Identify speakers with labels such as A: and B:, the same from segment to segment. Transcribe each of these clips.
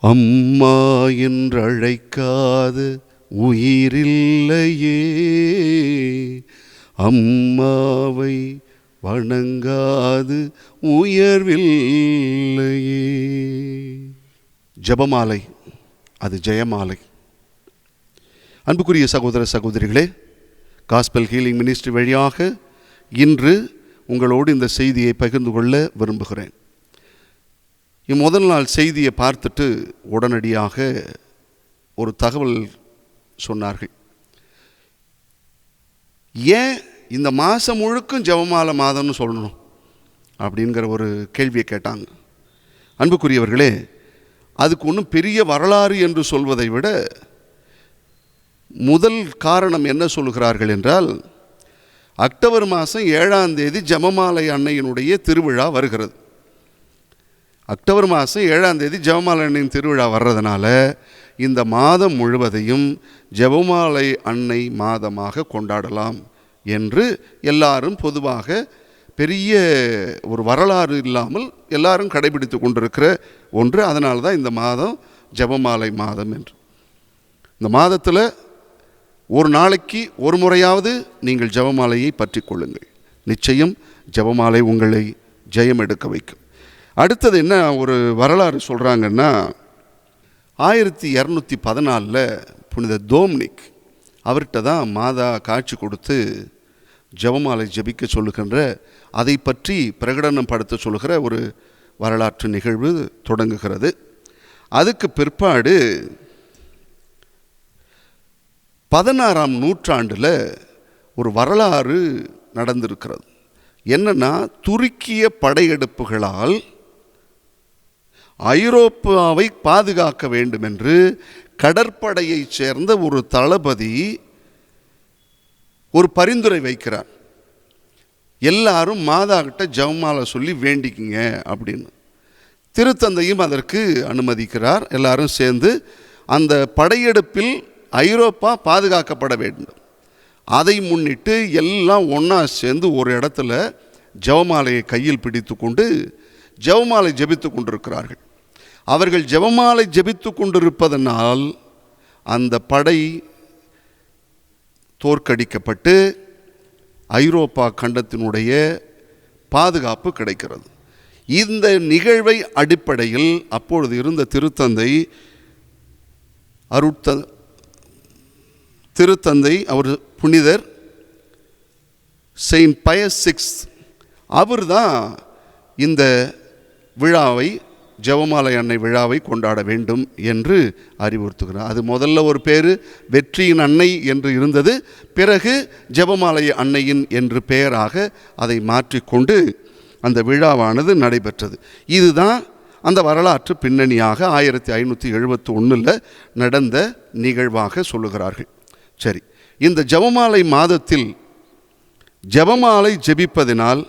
A: அம்மா என்றழைக்காது உயிரில்லையே. அம்மாவை வணங்காது உயர்வில்லையே. ஜெபமாலை அது ஜெயமாலை. அன்புக்குரிய சகோதர சகோதரிகளே காஸ்பல் ஹீலிங் மினிஸ்ட்ரி வழியாக இன்று உங்களோடு இந்த செய்தியை பகிர்ந்து கொள்ள விரும்புகிறேன். இம்முதல் நாள் செய்தியை பார்த்துட்டு உடனடியாக ஒரு தகவல் சொன்னார்கள். ஏன் இந்த மாதம் முழுக்கும் ஜெபமாலை மாதம்னு சொல்லணும்? அப்படிங்கிற ஒரு கேள்வியை கேட்டாங்க. அன்புக்குரியவர்களே அதுக்கு ஒன்றும் பெரிய வரலாறு என்று சொல்வதை விட முதல் காரணம் என்ன சொல்கிறார்கள் என்றால் அக்டோபர் மாதம் ஏழாம் தேதி ஜெபமாலை அன்னையினுடைய திருவிழா வருகிறது. அக்டோபர் மாதம் ஏழாம் தேதி ஜெபமாலை அன்னையின் திருவிழா வர்றதுனால இந்த மாதம் முழுவதையும் ஜெபமாலை அன்னை மாதமாக கொண்டாடலாம் என்று எல்லாரும் பொதுவாக பெரிய ஒரு வரலாறு இல்லாமல் எல்லாரும் கடைபிடித்து கொண்டிருக்கிற ஒன்று. அதனால தான் இந்த மாதம் ஜெபமாலை மாதம் என்று. இந்த மாதத்தில் ஒரு நாளைக்கு ஒரு முறையாவது நீங்கள் ஜெபமாலையை பற்றி கொள்ளுங்கள். நிச்சயம் ஜெபமாலை உங்களை ஜெயம் எடுக்க வைக்கும். அடுத்தது என்ன ஒரு வரலாறு சொல்கிறாங்கன்னா ஆயிரத்தி இரநூத்தி பதினாலில் புனித தோம்னிக் அவர்கிட்ட தான் மாதா காட்சி கொடுத்து ஜெபமாலை ஜெபிக்க சொல்லுகின்ற அதை பற்றி பிரகடனம் படுத்த சொல்லுகிற ஒரு வரலாற்று நிகழ்வு தொடங்குகிறது. அதுக்கு பிற்பாடு பதினாறாம் நூற்றாண்டில் ஒரு வரலாறு நடந்திருக்கிறது. என்னென்னா துருக்கிய படையெடுப்புகளால் ஐரோப்பாவை பாதுகாக்க வேண்டும் என்று கடற்படையைச் சேர்ந்த ஒரு தளபதி ஒரு பரிந்துரை வைக்கிறார். எல்லாரும் மாதா கிட்ட ஜெபமாலை சொல்லி வேண்டிக்கிங்க அப்படின்னு. திருத்தந்தையும் அதற்கு அனுமதிக்கிறார். எல்லாரும் சேர்ந்து அந்த படையெடுப்பில் ஐரோப்பா பாதுகாக்கப்பட வேண்டும். அதை முன்னிட்டு எல்லாம் ஒன்றா சேர்ந்து ஒரு இடத்துல ஜெபமாலையை கையில் பிடித்து கொண்டு ஜெபமாலை ஜெபித்து கொண்டிருக்கிறார்கள். அவர்கள் ஜெபமாலை ஜெபித்து கொண்டிருப்பதனால் அந்த படை தோற்கடிக்கப்பட்டு ஐரோப்பா கண்டத்தினுடைய பாதுகாப்பு கிடைக்கிறது. இந்த நிகழ்வை அடிப்படையில் அப்பொழுது இருந்த திருத்தந்தை அருட்த திருத்தந்தை அவர் புனிதர் செயின்ட் பயஸ் சிக்ஸ் அவர் தான் இந்த விழாவை ஜெபமாலை அன்னை விழாவை கொண்டாட வேண்டும் என்று அறிவுறுத்துகிறார். அது முதல்ல ஒரு பேர் வெற்றியின் அன்னை என்று இருந்தது. பிறகு ஜெபமாலை அன்னையின் என்று பெயராக அதை மாற்றிக்கொண்டு அந்த விழாவானது நடைபெற்றது. இதுதான் அந்த வரலாற்று பின்னணியாக ஆயிரத்தி ஐநூற்றி எழுபத்தி ஒன்றில் நடந்த நிகழ்வாக சொல்லுகிறார்கள். சரி இந்த ஜெபமாலை மாதத்தில் ஜெபமாலை ஜெபிப்பதினால்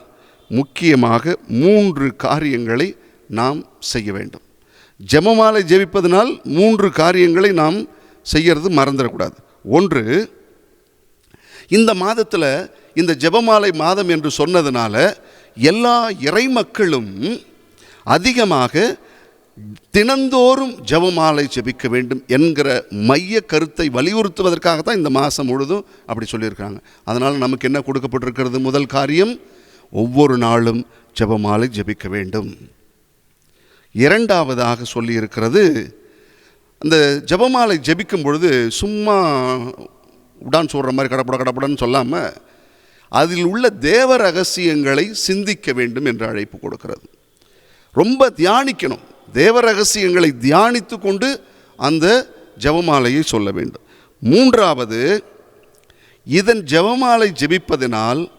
A: முக்கியமாக மூன்று காரியங்களை நாம் செய்ய வேண்டும். ஜெபமாலை ஜெபிப்பதனால் மூன்று காரியங்களை நாம் செய்கிறது மறந்துடக்கூடாது. ஒன்று இந்த மாதத்தில் இந்த ஜெபமாலை மாதம் என்று சொன்னதுனால எல்லா இறைமக்களும் அதிகமாக தினந்தோறும் ஜெபமாலை ஜெபிக்க வேண்டும் என்கிற மைய கருத்தை வலியுறுத்துவதற்காக தான் இந்த மாதம் முழுதும் அப்படி சொல்லியிருக்காங்க அதனால் நமக்கு என்ன கொடுக்கப்பட்டிருக்கிறது முதல் காரியம்? ஒவ்வொரு நாளும் ஜெபமாலை ஜெபிக்க வேண்டும். இரண்டாவதாக சொல்லியிருக்கிறது. அந்த ஜெபமாலை ஜபிக்கும் பொழுது சும்மா உடான் சொல்கிற மாதிரி கடப்பட கடப்படன்னு சொல்லாமல் அதில் உள்ள தேவ ரகசியங்களை சிந்திக்க வேண்டும் என்று அழைப்பு கொடுக்கிறது. ரொம்ப தியானிக்கணும். தேவ ரகசியங்களை தியானித்து கொண்டு அந்த ஜெபமாலையை சொல்ல வேண்டும். மூன்றாவது இதன் ஜெபமாலை ஜெபிப்பதனால்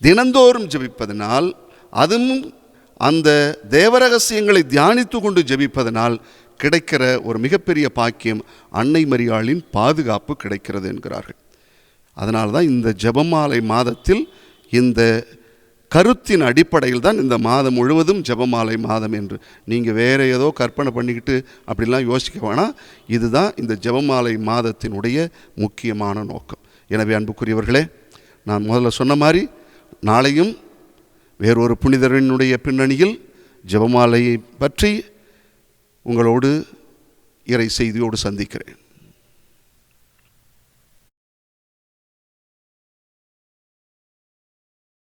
A: தினந்தோறும் ஜெபிப்பதனால் அதுவும் அந்த தேவரகசியங்களை தியானித்து கொண்டு ஜெபிப்பதனால் கிடைக்கிற ஒரு மிகப்பெரிய பாக்கியம் அன்னை மரியாளின் பாதுகாப்பு கிடைக்கிறது என்கிறார்கள். அதனால தான் இந்த ஜபமாலை மாதத்தில் இந்த கருத்தின் அடிப்படையில் தான் இந்த மாதம் முழுவதும் ஜபமாலை மாதம் என்று நீங்கள் வேறு ஏதோ கற்பனை பண்ணிக்கிட்டு அப்படிலாம் யோசிக்க வேணாம். இதுதான் இந்த ஜபமாலை மாதத்தினுடைய முக்கியமான நோக்கம். எனவே அன்புக்குரியவர்களே நான் முதல்ல சொன்ன மாதிரி நாளையும் வேறொரு புனிதரினுடைய பின்னணியில் ஜபமாலையை பற்றி உங்களோடு இறை செய்தியோடு சந்திக்கிறேன்.